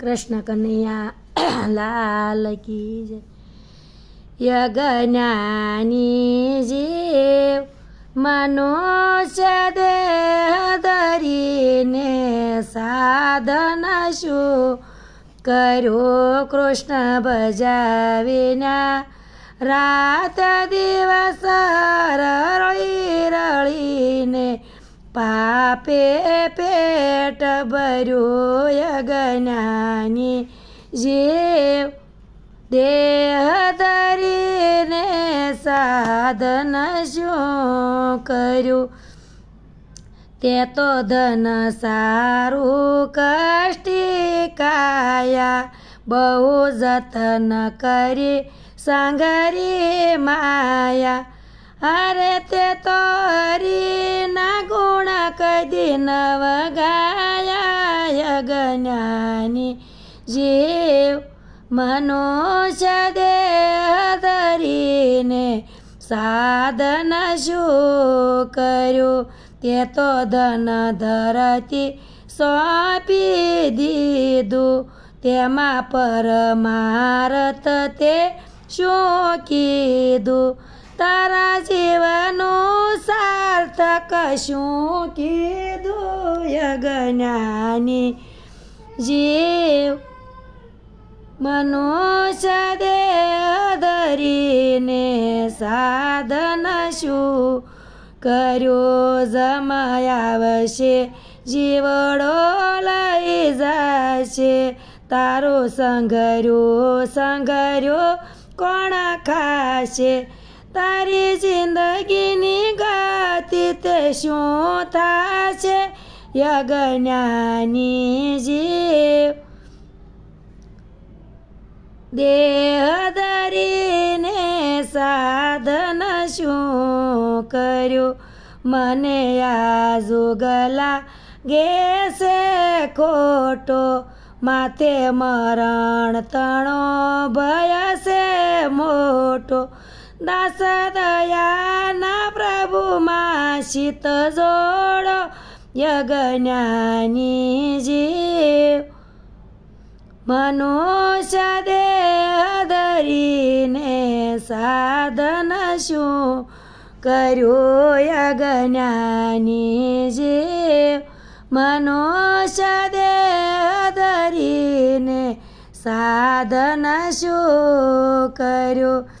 કૃષ્ણ કનૈયા લાલ કી જય યજ્ઞાની જીવ મનુષ્ય દેહ ધરીને સાધન શું કર્યો કૃષ્ણ ભજાવિના રાત દિવસ રળી રળીને પાપે પેટ ભર્યું યજ્ઞાની જીવ દેહ ધરીને સાધન શું કર્યું તે તો ધન સારું કષ્ટી કાયા બહુ જતન કરી સાંગરી માયા અરે તે તો ગુણ કદી નવ યજ્ઞાની જીવ મનુષ્ય દેહ ધરીને સાધન શું કર્યું તે તો ધન ધરતી સોંપી દીધું તેમાં પરમારત તે શું કીધું તારા જીવનું સાર્થક શું કીધું યજ્ઞાની જીવ મનુષ્ય દેહ ધરીને સાધન શું કર્યો જમાયાવશે જીવડો લઈ જશે. તારો સંઘર્યો સંઘર્યો કોણ ખાશે? તારી જિંદગીની ગતિ તે શું થશે? યજ્ઞાની જીવ દેહ ધરીને સાધન શું કર્યું? મને આ જોગલા ગેસે ખોટો. માથે મરણ તણો ભયસે મોટો. દાસ દયાના પ્રભુમાં શીત જોડો યજ્ઞાની જીવ. મનુષ્ય દેહ ધરીને સાધન શું? કર્યું યજ્ઞાની જીવ. મનુષ્ય દેહ ધરીને સાધન શું? કર્યું